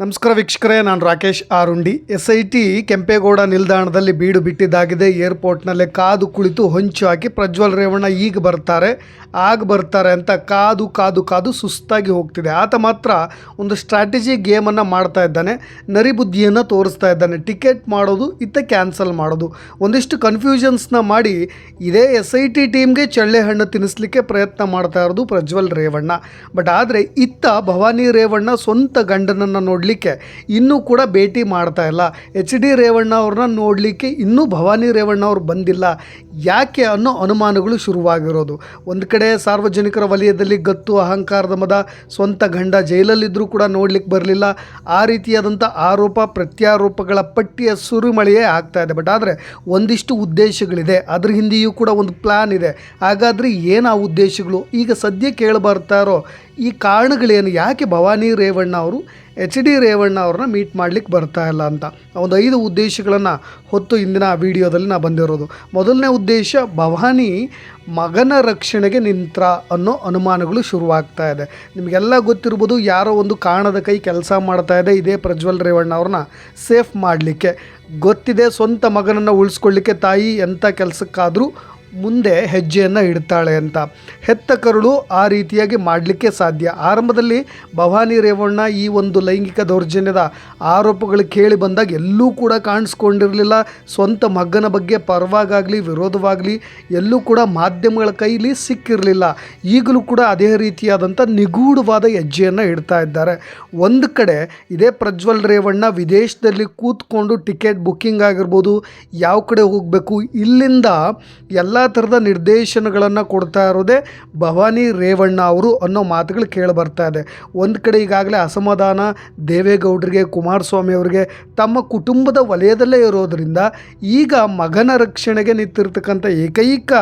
ನಮಸ್ಕಾರ ವೀಕ್ಷಕರೇ, ನಾನು Rakesh Arundi. S I T Kempegowda ನಿಲ್ದಾಣದಲ್ಲಿ ಬೀಡು ಬಿಟ್ಟಿದ್ದಾಗಿದೆ. ಏರ್ಪೋರ್ಟ್ನಲ್ಲೇ ಕಾದು ಕುಳಿತು ಹೊಂಚು ಹಾಕಿ ಪ್ರಜ್ವಲ್ ರೇವಣ್ಣ ಈಗ ಬರ್ತಾರೆ. ಆಗ ಬರ್ತಾರೆ ಅಂತ ಕಾದು ಕಾದು ಕಾದು ಸುಸ್ತಾಗಿ ಹೋಗ್ತಿದೆ. ಆತ ಮಾತ್ರ ಒಂದು ಸ್ಟ್ರಾಟಜಿ ಗೇಮನ್ನು ಮಾಡ್ತಾ ಇದ್ದಾನೆ. ನರಿಬುದ್ಧಿಯನ್ನು ತೋರಿಸ್ತಾ ಇದ್ದಾನೆ. ಟಿಕೆಟ್ ಮಾಡೋದು, ಇತ್ತ ಕ್ಯಾನ್ಸಲ್ ಮಾಡೋದು. ಒಂದಿಷ್ಟು ಕನ್ಫ್ಯೂಷನ್ಸ್ನ ಮಾಡಿ ಇದೇ ಎಸ್ ಐ ಟಿ ಟೀಮ್ಗೆ ಚಳ್ಳೆ ಹಣ್ಣು ತಿನ್ನಿಸ್ಲಿಕ್ಕೆ ಪ್ರಯತ್ನ ಮಾಡ್ತಾ ಇರೋದು ಪ್ರಜ್ವಲ್ ರೇವಣ್ಣ. ಬಟ್ ಆದರೆ ಇತ್ತ ಭವಾನಿ ರೇವಣ್ಣ ಸ್ವಂತ ಗಂಡನನ್ನು ನೋಡಲಿಕ್ಕೆ ಇನ್ನೂ ಕೂಡ ಭೇಟಿ ಮಾಡ್ತಾ ಇಲ್ಲ. ಎಚ್ ಡಿ ರೇವಣ್ಣ ಅವ್ರನ್ನ ನೋಡಲಿಕ್ಕೆ ಇನ್ನೂ ಭವಾನಿ ರೇವಣ್ಣ ಅವ್ರು ಬಂದಿಲ್ಲ. ಯಾಕೆ ಅನ್ನೋ ಅನುಮಾನಗಳು ಶುರುವಾಗಿರೋದು. ಒಂದು ಕಡೆ ಸಾರ್ವಜನಿಕರ ವಲಯದಲ್ಲಿ ಗತ್ತು, ಅಹಂಕಾರದ ಮದ, ಸ್ವಂತ ಗಂಡ ಜೈಲಲ್ಲಿದ್ದರೂ ಕೂಡ ನೋಡ್ಲಿಕ್ಕೆ ಬರಲಿಲ್ಲ. ಆ ರೀತಿಯಾದಂಥ ಆರೋಪ, ಪ್ರತ್ಯಾರೋಪಗಳ ಪಟ್ಟಿಯ ಸುರಿಮಳೆಯೇ ಆಗ್ತಾ ಇದೆ. ಬಟ್ ಆದರೆ ಒಂದಿಷ್ಟು ಉದ್ದೇಶಗಳಿದೆ. ಅದ್ರ ಹಿಂದೆಯೂ ಕೂಡ ಒಂದು ಪ್ಲ್ಯಾನ್ ಇದೆ. ಹಾಗಾದರೆ ಏನು ಆ ಉದ್ದೇಶಗಳು? ಈಗ ಸದ್ಯ ಕೇಳಬರ್ತಾರೋ? ಈ ಕಾರಣಗಳೇನು? ಯಾಕೆ ಭವಾನಿ ರೇವಣ್ಣ ಅವರು ಎಚ್ ಡಿ ರೇವಣ್ಣ ಅವ್ರನ್ನ ಮೀಟ್ ಮಾಡ್ಲಿಕ್ಕೆ ಬರ್ತಾ ಇಲ್ಲ ಅಂತ. ಒಂದು ಐದು ಉದ್ದೇಶಗಳನ್ನು ಹೊತ್ತು ಇಂದಿನ ವಿಡಿಯೋದಲ್ಲಿ ನಾ ಬಂದಿರೋದು. ಮೊದಲನೇ ಉದ್ದೇಶ, ಭವಾನಿ ಮಗನ ರಕ್ಷಣೆಗೆ ನಿಂತ್ರ ಅನ್ನೋ ಅನುಮಾನಗಳು ಶುರುವಾಗ್ತಾ ಇದೆ. ನಿಮಗೆಲ್ಲ ಗೊತ್ತಿರ್ಬೋದು ಯಾರೋ ಒಂದು ಕಾರಣದ ಕೈ ಕೆಲಸ ಮಾಡ್ತಾ ಇದೆ, ಇದೇ ಪ್ರಜ್ವಲ್ ರೇವಣ್ಣ ಅವ್ರನ್ನ ಸೇಫ್ ಮಾಡಲಿಕ್ಕೆ. ಗೊತ್ತಿದೆ ಸ್ವಂತ ಮಗನನ್ನು ಉಳಿಸ್ಕೊಳ್ಳಿಕ್ಕೆ ತಾಯಿ ಎಂಥ ಕೆಲಸಕ್ಕಾದರೂ ಮುಂದೆ ಹೆಜ್ಜೆಯನ್ನು ಇಡ್ತಾಳೆ ಅಂತ. ಹೆತ್ತ ಕರುಳು ಆ ರೀತಿಯಾಗಿ ಮಾಡಲಿಕ್ಕೆ ಸಾಧ್ಯ. ಆರಂಭದಲ್ಲಿ ಭವಾನಿ ರೇವಣ್ಣ ಈ ಒಂದು ಲೈಂಗಿಕ ದೌರ್ಜನ್ಯದ ಆರೋಪಗಳು ಕೇಳಿ ಬಂದಾಗ ಎಲ್ಲೂ ಕೂಡ ಕಾಣಿಸ್ಕೊಂಡಿರಲಿಲ್ಲ. ಸ್ವಂತ ಮಗ್ಗನ ಬಗ್ಗೆ ಪರವಾಗಲಿ ವಿರೋಧವಾಗಲಿ ಎಲ್ಲೂ ಕೂಡ ಮಾಧ್ಯಮಗಳ ಕೈಲಿ ಸಿಕ್ಕಿರಲಿಲ್ಲ. ಈಗಲೂ ಕೂಡ ಅದೇ ರೀತಿಯಾದಂಥ ನಿಗೂಢವಾದ ಹೆಜ್ಜೆಯನ್ನು ಇಡ್ತಾ ಇದ್ದಾರೆ. ಒಂದು ಕಡೆ ಇದೇ ಪ್ರಜ್ವಲ್ ರೇವಣ್ಣ ವಿದೇಶದಲ್ಲಿ ಕೂತ್ಕೊಂಡು ಟಿಕೆಟ್ ಬುಕ್ಕಿಂಗ್ ಆಗಿರ್ಬೋದು, ಯಾವ ಕಡೆ ಹೋಗಬೇಕು, ಇಲ್ಲಿಂದ ಎಲ್ಲ ಥರದ ನಿರ್ದೇಶನಗಳನ್ನು ಕೊಡ್ತಾ ಇರೋದೇ ಭವಾನಿ ರೇವಣ್ಣ ಅವರು ಅನ್ನೋ ಮಾತುಗಳು ಕೇಳಿ ಬರ್ತಾ ಇದೆ. ಒಂದು ಕಡೆ ಈಗಾಗಲೇ ಅಸಮಾಧಾನ, ದೇವೇಗೌಡರಿಗೆ, ಕುಮಾರಸ್ವಾಮಿ ಅವರಿಗೆ ತಮ್ಮ ಕುಟುಂಬದ ವಲಯದಲ್ಲೇ ಇರೋದರಿಂದ ಈಗ ಮಗನ ರಕ್ಷಣೆಗೆ ನಿಂತಿರ್ತಕ್ಕಂಥ ಏಕೈಕ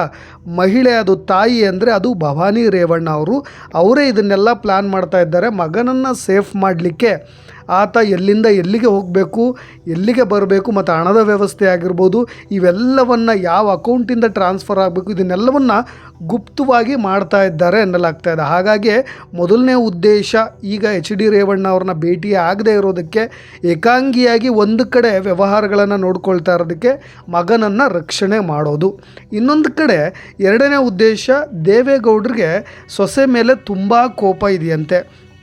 ಮಹಿಳೆ ಅದು ತಾಯಿ ಅಂದರೆ ಅದು ಭವಾನಿ ರೇವಣ್ಣ ಅವರು. ಅವರೇ ಇದನ್ನೆಲ್ಲ ಪ್ಲ್ಯಾನ್ ಮಾಡ್ತಾ ಇದ್ದಾರೆ. ಮಗನನ್ನು ಸೇಫ್ ಮಾಡಲಿಕ್ಕೆ ಆತ ಎಲ್ಲಿಂದ ಎಲ್ಲಿಗೆ ಹೋಗಬೇಕು, ಎಲ್ಲಿಗೆ ಬರಬೇಕು ಮತ್ತು ಹಣದ ವ್ಯವಸ್ಥೆ ಆಗಿರ್ಬೋದು, ಇವೆಲ್ಲವನ್ನು ಯಾವ ಅಕೌಂಟಿಂದ ಟ್ರಾನ್ಸ್ಫರ್ ಆಗಬೇಕು, ಇದನ್ನೆಲ್ಲವನ್ನು ಗುಪ್ತವಾಗಿ ಮಾಡ್ತಾ ಇದ್ದಾರೆ ಎನ್ನಲಾಗ್ತಾ ಇದೆ. ಹಾಗಾಗಿ ಮೊದಲನೇ ಉದ್ದೇಶ ಈಗ ಎಚ್ ಡಿ ರೇವಣ್ಣ ಅವ್ರನ್ನ ಭೇಟಿ ಆಗದೆ ಇರೋದಕ್ಕೆ, ಏಕಾಂಗಿಯಾಗಿ ಒಂದು ಕಡೆ ವ್ಯವಹಾರಗಳನ್ನು ನೋಡ್ಕೊಳ್ತಾ ಇರೋದಕ್ಕೆ ಮಗನನ್ನು ರಕ್ಷಣೆ ಮಾಡೋದು. ಇನ್ನೊಂದು ಕಡೆ ಎರಡನೇ ಉದ್ದೇಶ ದೇವೇಗೌಡರಿಗೆ ಸೊಸೆ ಮೇಲೆ ತುಂಬ ಕೋಪ ಇದೆಯಂತೆ.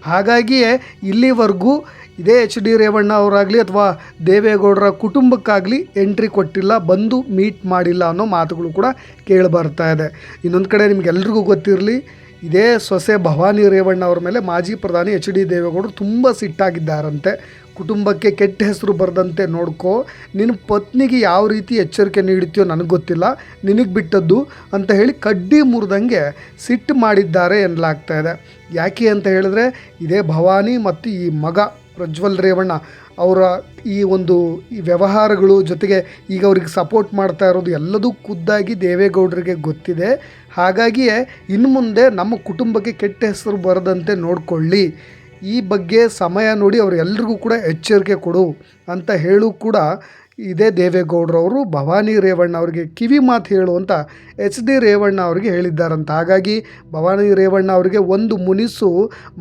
ಹಾಗಾಗಿಯೇ ಇಲ್ಲಿವರೆಗೂ ಇದೇ ಎಚ್ ಡಿ ರೇವಣ್ಣ ಅವರಾಗಲಿ ಅಥವಾ ದೇವೇಗೌಡರ ಕುಟುಂಬಕ್ಕಾಗಲಿ ಎಂಟ್ರಿ ಕೊಟ್ಟಿಲ್ಲ, ಬಂದು ಮೀಟ್ ಮಾಡಿಲ್ಲ ಅನ್ನೋ ಮಾತುಗಳು ಕೂಡ ಕೇಳಿ ಬರ್ತಾ ಇದೆ. ಇನ್ನೊಂದು ಕಡೆ ನಿಮಗೆಲ್ರಿಗೂ ಗೊತ್ತಿರಲಿ, ಇದೇ ಸೊಸೆ ಭವಾನಿ ರೇವಣ್ಣ ಅವ್ರ ಮೇಲೆ ಮಾಜಿ ಪ್ರಧಾನಿ ಎಚ್ ಡಿ ದೇವೇಗೌಡರು ತುಂಬ ಸಿಟ್ಟಾಗಿದ್ದಾರಂತೆ. ಕುಟುಂಬಕ್ಕೆ ಕೆಟ್ಟ ಹೆಸರು ಬರದಂತೆ ನೋಡ್ಕೋ. ನಿನ್ನ ಪತ್ನಿಗೆ ಯಾವ ರೀತಿ ಎಚ್ಚರಿಕೆ ನೀಡುತ್ತೀಯೋ ನನಗೆ ಗೊತ್ತಿಲ್ಲ. ನಿನಗೆ ಬಿಟ್ಟದ್ದು ಅಂತ ಹೇಳಿ ಕಡ್ಡಿ ಮುರಿದಂಗೆ ಸಿಟ್ಟು ಮಾಡಿದ್ದಾರೆ ಎನ್ನಲಾಗ್ತಾ ಇದೆ. ಯಾಕೆ ಅಂತ ಹೇಳಿದ್ರೆ ಇದೇ ಭವಾನಿ ಮತ್ತು ಈ ಮಗ ಪ್ರಜ್ವಲ್ ರೇವಣ್ಣ ಅವರ ಈ ಒಂದು ಈ ವ್ಯವಹಾರಗಳು ಜೊತೆಗೆ ಈಗ ಅವ್ರಿಗೆ ಸಪೋರ್ಟ್ ಮಾಡ್ತಾ ಇರೋದು ಎಲ್ಲದೂ ಖುದ್ದಾಗಿ ದೇವೇಗೌಡರಿಗೆ ಗೊತ್ತಿದೆ. ಹಾಗಾಗಿಯೇ ಇನ್ನು ಮುಂದೆ ನಮ್ಮ ಕುಟುಂಬಕ್ಕೆ ಕೆಟ್ಟ ಹೆಸರು ಬರದಂತೆ ನೋಡಿಕೊಳ್ಳಿ. ಈ ಬಗ್ಗೆ ಸಮಯ ನೋಡಿ ಅವರೆಲ್ಲರಿಗೂ ಕೂಡ ಎಚ್ಚರಿಕೆ ಕೊಡು ಅಂತ ಹೇಳು ಕೂಡ ಇದೇ ದೇವೇಗೌಡರವರು. ಭವಾನಿ ರೇವಣ್ಣ ಅವರಿಗೆ ಕಿವಿ ಮಾತು ಹೇಳು ಅಂತ ಎಚ್ ಡಿ ರೇವಣ್ಣ ಅವರಿಗೆ ಹೇಳಿದ್ದಾರಂತ. ಹಾಗಾಗಿ ಭವಾನಿ ರೇವಣ್ಣ ಅವರಿಗೆ ಒಂದು ಮುನಿಸು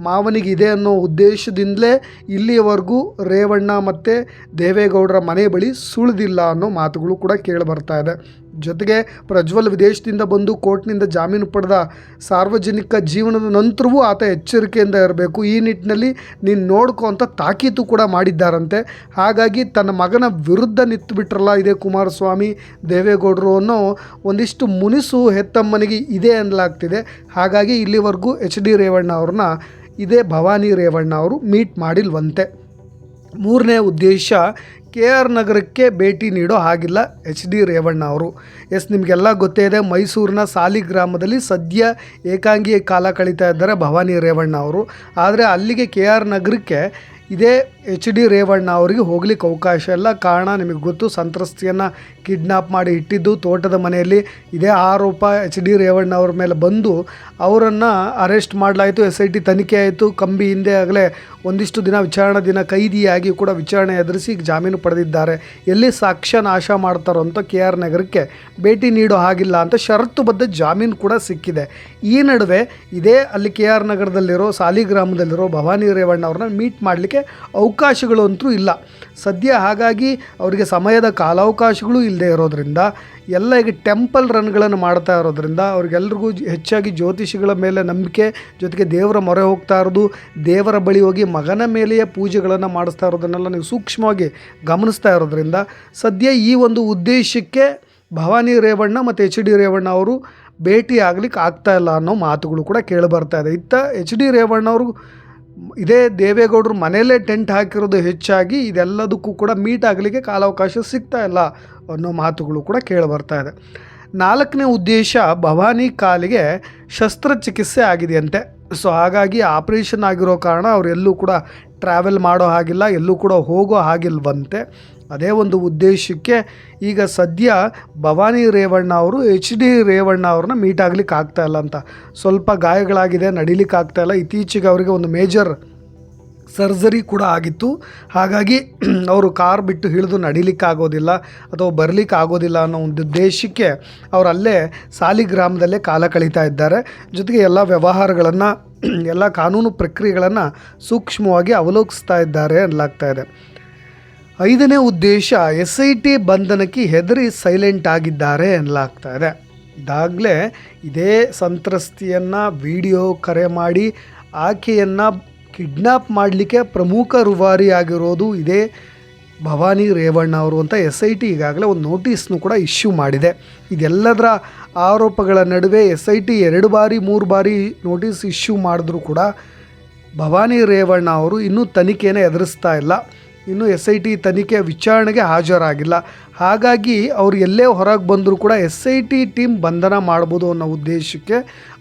ಮಾವನಿಗಿದೆ ಅನ್ನೋ ಉದ್ದೇಶದಿಂದಲೇ ಇಲ್ಲಿಯವರೆಗೂ ರೇವಣ್ಣ ಮತ್ತು ದೇವೇಗೌಡರ ಮನೆ ಬಳಿ ಸುಳಿದಿಲ್ಲ ಅನ್ನೋ ಮಾತುಗಳು ಕೂಡ ಕೇಳಿ ಬರ್ತಾ ಇದೆ. ಜೊತೆಗೆ ಪ್ರಜ್ವಲ್ ವಿದೇಶದಿಂದ ಬಂದು ಕೋರ್ಟ್ನಿಂದ ಜಾಮೀನು ಪಡೆದ ಸಾರ್ವಜನಿಕ ಜೀವನದ ನಂತರವೂ ಆತ ಎಚ್ಚರಿಕೆಯಿಂದ ಇರಬೇಕು. ಈ ನಿಟ್ಟಿನಲ್ಲಿ ನೀನು ನೋಡ್ಕೋ ಅಂತ ತಾಕೀತು ಕೂಡ ಮಾಡಿದ್ದಾರಂತೆ. ಹಾಗಾಗಿ ತನ್ನ ಮಗನ ವಿರುದ್ಧ ನಿತ್ತು ಬಿಟ್ರಲ್ಲ ಇದೇ ಕುಮಾರಸ್ವಾಮಿ, ದೇವೇಗೌಡರು ಅನ್ನೋ ಒಂದಿಷ್ಟು ಮುನಿಸು ಹೆತ್ತಮ್ಮನಿಗೆ ಇದೆ ಅನ್ನಲಾಗ್ತಿದೆ. ಹಾಗಾಗಿ ಇಲ್ಲಿವರೆಗೂ ಎಚ್ ಡಿ ರೇವಣ್ಣ ಅವ್ರನ್ನ ಇದೇ ಭವಾನಿ ರೇವಣ್ಣ ಅವರು ಮೀಟ್ ಮಾಡಿಲ್ವಂತೆ. ಮೂರನೇ ಉದ್ದೇಶ ಕೆ ಆರ್ ನಗರಕ್ಕೆ ಭೇಟಿ ನೀಡೋ ಹಾಗಿಲ್ಲ ಎಚ್ ಡಿ ರೇವಣ್ಣ ಅವರು. ಎಸ್, ನಿಮಗೆಲ್ಲ ಗೊತ್ತೇ ಇದೆ, ಮೈಸೂರಿನ ಸಾಲಿಗ್ರಾಮದಲ್ಲಿ ಸದ್ಯ ಏಕಾಂಗಿ ಕಾಲ ಕಳೀತಾ ಇದ್ದಾರೆ ಭವಾನಿ ರೇವಣ್ಣ ಅವರು. ಆದರೆ ಅಲ್ಲಿಗೆ ಕೆ ಆರ್ ನಗರಕ್ಕೆ ಇದೇ ಎಚ್ ಡಿ ರೇವಣ್ಣ ಅವರಿಗೆ ಹೋಗ್ಲಿಕ್ಕೆ ಅವಕಾಶ ಇಲ್ಲ. ಕಾರಣ ನಿಮಗೆ ಗೊತ್ತು, ಸಂತ್ರಸ್ತಿಯನ್ನು ಕಿಡ್ನಾಪ್ ಮಾಡಿ ಇಟ್ಟಿದ್ದು ತೋಟದ ಮನೆಯಲ್ಲಿ. ಇದೇ ಆರೋಪ ಎಚ್ ಡಿ ರೇವಣ್ಣ ಅವ್ರ ಮೇಲೆ ಬಂದು ಅವರನ್ನು ಅರೆಸ್ಟ್ ಮಾಡಲಾಯಿತು. ಎಸ್ ಐ ಟಿ ತನಿಖೆ ಆಯಿತು. ಕಂಬಿ ಹಿಂದೆ ಆಗಲೇ ಒಂದಿಷ್ಟು ದಿನ ವಿಚಾರಣಾ ದಿನ ಕೈದಿಯಾಗಿ ಕೂಡ ವಿಚಾರಣೆ ಎದುರಿಸಿ ಜಾಮೀನು ಪಡೆದಿದ್ದಾರೆ. ಎಲ್ಲಿ ಸಾಕ್ಷ್ಯ ನಾಶ ಮಾಡ್ತಾರೋ ಅಂತ ಕೆ ಆರ್ ನಗರಕ್ಕೆ ಭೇಟಿ ನೀಡೋ ಹಾಗಿಲ್ಲ ಅಂತ ಷರತ್ತುಬದ್ಧ ಜಾಮೀನು ಕೂಡ ಸಿಕ್ಕಿದೆ. ಈ ನಡುವೆ ಇದೇ ಅಲ್ಲಿ ಕೆ ಆರ್ ನಗರದಲ್ಲಿರೋ ಸಾಲಿಗ್ರಾಮದಲ್ಲಿರೋ ಭವಾನಿ ರೇವಣ್ಣ ಅವ್ರನ್ನ ಮೀಟ್ ಮಾಡಲಿಕ್ಕೆ ಅವಕಾಶಗಳು ಅಂತೂ ಇಲ್ಲ. ಸದ್ಯ ಹಾಗಾಗಿ ಅವರಿಗೆ ಸಮಯದ ಕಾಲಾವಕಾಶಗಳು ಇಲ್ಲದೆ ಇರೋದ್ರಿಂದ, ಎಲ್ಲ ಈಗ ಟೆಂಪಲ್ ರನ್ಗಳನ್ನು ಮಾಡ್ತಾ ಇರೋದ್ರಿಂದ, ಅವ್ರಿಗೆಲ್ರಿಗೂ ಹೆಚ್ಚಾಗಿ ಜ್ಯೋತಿಷಿಗಳ ಮೇಲೆ ನಂಬಿಕೆ, ಜೊತೆಗೆ ದೇವರ ಮೊರೆ ಹೋಗ್ತಾ ಇರೋದು, ದೇವರ ಬಳಿ ಹೋಗಿ ಮಗನ ಮೇಲೆಯೇ ಪೂಜೆಗಳನ್ನು ಮಾಡಿಸ್ತಾ ಇರೋದನ್ನೆಲ್ಲ ನೀವು ಸೂಕ್ಷ್ಮವಾಗಿ ಗಮನಿಸ್ತಾ ಇರೋದ್ರಿಂದ, ಸದ್ಯ ಈ ಒಂದು ಉದ್ದೇಶಕ್ಕೆ ಭವಾನಿ ರೇವಣ್ಣ ಮತ್ತು ಎಚ್ ಡಿ ರೇವಣ್ಣ ಅವರು ಭೇಟಿ ಆಗ್ಲಿಕ್ಕೆ ಆಗ್ತಾ ಇಲ್ಲ ಅನ್ನೋ ಮಾತುಗಳು ಕೂಡ ಕೇಳಿ ಬರ್ತಾ ಇದೆ. ಇತ್ತ ಎಚ್ ಡಿ ರೇವಣ್ಣ ಅವರು ಇದೇ ದೇವೇಗೌಡರು ಮನೆಯಲ್ಲೇ ಟೆಂಟ್ ಹಾಕಿರೋದು ಹೆಚ್ಚಾಗಿ ಇದೆಲ್ಲದಕ್ಕೂ ಕೂಡ ಮೀಟ್ ಆಗಲಿಕ್ಕೆ ಕಾಲಾವಕಾಶ ಸಿಗ್ತಾ ಇಲ್ಲ ಅನ್ನೋ ಮಾತುಗಳು ಕೂಡ ಕೇಳಿ ಬರ್ತಾ ಇದೆ. ನಾಲ್ಕನೇ ಉದ್ದೇಶ ಭವಾನಿ ಕಾಲಿಗೆ ಶಸ್ತ್ರಚಿಕಿತ್ಸೆ ಆಗಿದೆಯಂತೆ. ಸೊ ಹಾಗಾಗಿ ಆಪ್ರೇಷನ್ ಆಗಿರೋ ಕಾರಣ ಅವರೆಲ್ಲೂ ಕೂಡ ಟ್ರಾವೆಲ್ ಮಾಡೋ ಹಾಗಿಲ್ಲ, ಎಲ್ಲೂ ಕೂಡ ಹೋಗೋ ಹಾಗಿಲ್ವಂತೆ. ಅದೇ ಒಂದು ಉದ್ದೇಶಕ್ಕೆ ಈಗ ಸದ್ಯ ಭವಾನಿ ರೇವಣ್ಣ ಅವರು ಎಚ್ ಡಿ ರೇವಣ್ಣ ಅವ್ರನ್ನ ಮೀಟ್ ಆಗ್ಲಿಕ್ಕೆ ಆಗ್ತಾ ಇಲ್ಲ ಅಂತ. ಸ್ವಲ್ಪ ಗಾಯಗಳಾಗಿದೆ ನಡಿಲಿಕ್ಕೆ ಇಲ್ಲ. ಇತ್ತೀಚೆಗೆ ಅವರಿಗೆ ಒಂದು ಮೇಜರ್ ಸರ್ಜರಿ ಕೂಡ ಆಗಿತ್ತು. ಹಾಗಾಗಿ ಅವರು ಕಾರ್ ಬಿಟ್ಟು ಹಿಡಿದು ನಡಿಲಿಕ್ಕೆ ಆಗೋದಿಲ್ಲ ಅಥವಾ ಬರಲಿಕ್ಕೆ ಆಗೋದಿಲ್ಲ ಅನ್ನೋ ಒಂದು ಉದ್ದೇಶಕ್ಕೆ ಅವರಲ್ಲೇ ಸಾಲಿಗ್ರಾಮದಲ್ಲೇ ಕಾಲ ಕಳೀತಾ ಇದ್ದಾರೆ. ಜೊತೆಗೆ ಎಲ್ಲ ವ್ಯವಹಾರಗಳನ್ನು ಎಲ್ಲ ಕಾನೂನು ಪ್ರಕ್ರಿಯೆಗಳನ್ನು ಸೂಕ್ಷ್ಮವಾಗಿ ಅವಲೋಕಿಸ್ತಾ ಇದ್ದಾರೆ ಅನ್ನಲಾಗ್ತಾ ಇದೆ. ಐದನೇ ಉದ್ದೇಶ ಎಸ್ ಐ ಟಿ ಬಂಧನಕ್ಕೆ ಹೆದರಿ ಸೈಲೆಂಟ್ ಆಗಿದ್ದಾರೆ ಅನ್ನಲಾಗ್ತಾ ಇದೆ. ಇದಾಗಲೇ ಇದೇ ಸಂತ್ರಸ್ತಿಯನ್ನು ವಿಡಿಯೋ ಕರೆ ಮಾಡಿ, ಆಕೆಯನ್ನು ಕಿಡ್ನಾಪ್ ಮಾಡಲಿಕ್ಕೆ ಪ್ರಮುಖ ರೂವಾರಿಯಾಗಿರೋದು ಇದೇ ಭವಾನಿ ರೇವಣ್ಣ ಅವರು ಅಂತ ಎಸ್ ಐ ಟಿ ಈಗಾಗಲೇ ಒಂದು ನೋಟಿಸ್ನು ಕೂಡ ಇಶ್ಯೂ ಮಾಡಿದೆ. ಇದೆಲ್ಲದರ ಆರೋಪಗಳ ನಡುವೆ ಎಸ್ ಐ ಟಿ ಎರಡು ಬಾರಿ, ಮೂರು ಬಾರಿ ನೋಟಿಸ್ ಇಶ್ಯೂ ಮಾಡಿದ್ರೂ ಕೂಡ ಭವಾನಿ ರೇವಣ್ಣ ಅವರು ಇನ್ನೂ ತನಿಖೆನೇ ಎದುರಿಸ್ತಾ ಇಲ್ಲ. ಇನ್ನು ಎಸ್ ಐ ಟಿ ತನಿಖೆ ವಿಚಾರಣೆಗೆ ಹಾಜರಾಗಿಲ್ಲ. ಹಾಗಾಗಿ ಅವರು ಎಲ್ಲೇ ಹೊರಗೆ ಬಂದರೂ ಕೂಡ ಎಸ್ ಐ ಟಿ ಟೀಮ್ ಬಂಧನ ಮಾಡ್ಬೋದು ಅನ್ನೋ ಉದ್ದೇಶಕ್ಕೆ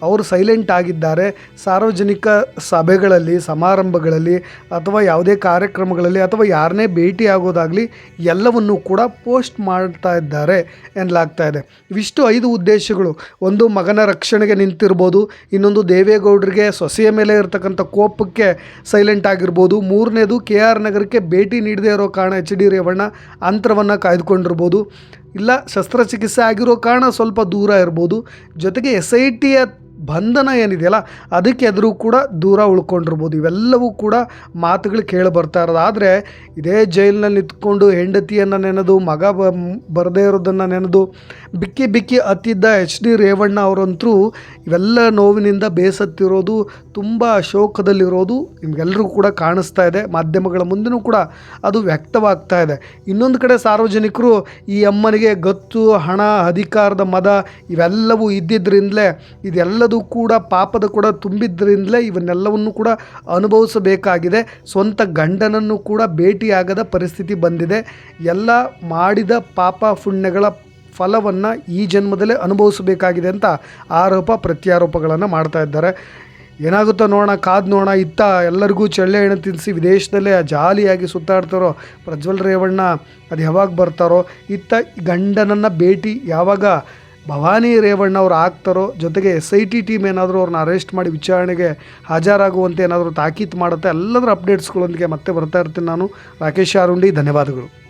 ಅವರು ಸೈಲೆಂಟ್ ಆಗಿದ್ದಾರೆ. ಸಾರ್ವಜನಿಕ ಸಭೆಗಳಲ್ಲಿ, ಸಮಾರಂಭಗಳಲ್ಲಿ ಅಥವಾ ಯಾವುದೇ ಕಾರ್ಯಕ್ರಮಗಳಲ್ಲಿ ಅಥವಾ ಯಾರನ್ನೇ ಭೇಟಿ ಆಗೋದಾಗಲಿ ಎಲ್ಲವನ್ನೂ ಕೂಡ ಪೋಸ್ಟ್ ಮಾಡ್ತಾ ಇದ್ದಾರೆ ಎನ್ನಲಾಗ್ತಾ ಇದೆ. ಇವಿಷ್ಟು ಐದು ಉದ್ದೇಶಗಳು. ಒಂದು, ಮಗನ ರಕ್ಷಣೆಗೆ ನಿಂತಿರ್ಬೋದು. ಇನ್ನೊಂದು, ದೇವೇಗೌಡರಿಗೆ ಸೊಸೆಯ ಮೇಲೆ ಇರತಕ್ಕಂಥ ಕೋಪಕ್ಕೆ ಸೈಲೆಂಟ್ ಆಗಿರ್ಬೋದು. ಮೂರನೇದು, ಕೆ ಆರ್ ನಗರಕ್ಕೆ ಭೇಟಿ ನೀಡದೇ ಇರೋ ಕಾರಣ ಎಚ್ ಡಿ ರೇವಣ್ಣ ಅಂತರವನ್ನು ಕಾಯ್ದುಕೊಂಡಿರ್ಬೋದು. ಇಲ್ಲ ಶಸ್ತ್ರಚಿಕಿತ್ಸೆ ಆಗಿರೋ ಕಾರಣ ಸ್ವಲ್ಪ ದೂರ ಇರ್ಬೋದು. ಜೊತೆಗೆ ಎಸ್ ಐ ಟಿಯ ಬಂಧನ ಏನಿದೆಯಲ್ಲ, ಅದಕ್ಕೆ ಎದುರು ಕೂಡ ದೂರ ಉಳ್ಕೊಂಡಿರ್ಬೋದು. ಇವೆಲ್ಲವೂ ಕೂಡ ಮಾತುಗಳು ಕೇಳಿ ಬರ್ತಾ ಇರೋದು. ಆದರೆ ಇದೇ ಜೈಲಿನಲ್ಲಿ ನಿಂತ್ಕೊಂಡು ಹೆಂಡತಿಯನ್ನು ನೆನೆದು, ಮಗ ಬ, ಬರದೇ ಇರೋದನ್ನು ನೆನೆದು, ಬಿಕ್ಕಿ ಬಿಕ್ಕಿ ಅತ್ತಿದ್ದ ಎಚ್ ಡಿ ರೇವಣ್ಣ ಅವರಂತರೂ ಇವೆಲ್ಲ ನೋವಿನಿಂದ ಬೇಸತ್ತಿರೋದು, ತುಂಬ ಶೋಕದಲ್ಲಿರೋದು ನಿಮಗೆಲ್ಲರಿಗೂ ಕೂಡ ಕಾಣಿಸ್ತಾ ಇದೆ. ಮಾಧ್ಯಮಗಳ ಮುಂದೆನೂ ಕೂಡ ಅದು ವ್ಯಕ್ತವಾಗ್ತಾ ಇದೆ. ಇನ್ನೊಂದು ಕಡೆ ಸಾರ್ವಜನಿಕರು ಈ ಅಮ್ಮನಿಗೆ ಗತ್ತು, ಹಣ, ಅಧಿಕಾರದ ಮದ ಇವೆಲ್ಲವೂ ಇದ್ದಿದ್ದರಿಂದಲೇ ಇದೆಲ್ಲದೂ ಕೂಡ ಪಾಪದ ಕೂಡ ತುಂಬಿದ್ದರಿಂದಲೇ ಇವನ್ನೆಲ್ಲವನ್ನು ಕೂಡ ಅನುಭವಿಸಬೇಕಾಗಿದೆ. ಸ್ವಂತ ಗಂಡನನ್ನು ಕೂಡ ಭೇಟಿಯಾಗದ ಪರಿಸ್ಥಿತಿ ಬಂದಿದೆ. ಎಲ್ಲ ಮಾಡಿದ ಪಾಪ ಪುಣ್ಯಗಳ ಫಲವನ್ನು ಈ ಜನ್ಮದಲ್ಲೇ ಅನುಭವಿಸಬೇಕಾಗಿದೆ ಅಂತ ಆರೋಪ, ಪ್ರತ್ಯಾರೋಪಗಳನ್ನು ಮಾಡ್ತಾ ಇದ್ದಾರೆ. ಏನಾಗುತ್ತೋ ನೋಡೋಣ, ಕಾದು ನೋಡೋಣ. ಇತ್ತ ಎಲ್ಲರಿಗೂ ಚಳ್ಳೆ ಹಣ್ಣು ತಿನ್ನಿಸಿ ವಿದೇಶದಲ್ಲೇ ಜಾಲಿಯಾಗಿ ಸುತ್ತಾಡ್ತಾರೋ, ಪ್ರಜ್ವಲ್ ರೇವಣ್ಣ, ಅದು ಯಾವಾಗ ಬರ್ತಾರೋ, ಇತ್ತ ಗಂಡನನ್ನು ಭೇಟಿ ಯಾವಾಗ ಭವಾನಿ ರೇವಣ್ಣ ಅವ್ರು ಆಗ್ತಾರೋ ಜೊತೆಗೆ ಎಸ್ ಐ ಟಿ ಟೀಮ್ ಏನಾದರೂ ಅವ್ರನ್ನ ಅರೆಸ್ಟ್ ಮಾಡಿ ವಿಚಾರಣೆಗೆ ಹಾಜರಾಗುವಂತೆ ಏನಾದರೂ ತಾಕೀತು ಮಾಡುತ್ತೆ, ಎಲ್ಲದರ ಅಪ್ಡೇಟ್ಸ್ಗಳೊಂದಿಗೆ ಮತ್ತೆ ಬರ್ತಾ ಇರ್ತೀನಿ ನಾನು. ರಾಕೇಶ್ ಆರುಂಡಿ, ಧನ್ಯವಾದಗಳು.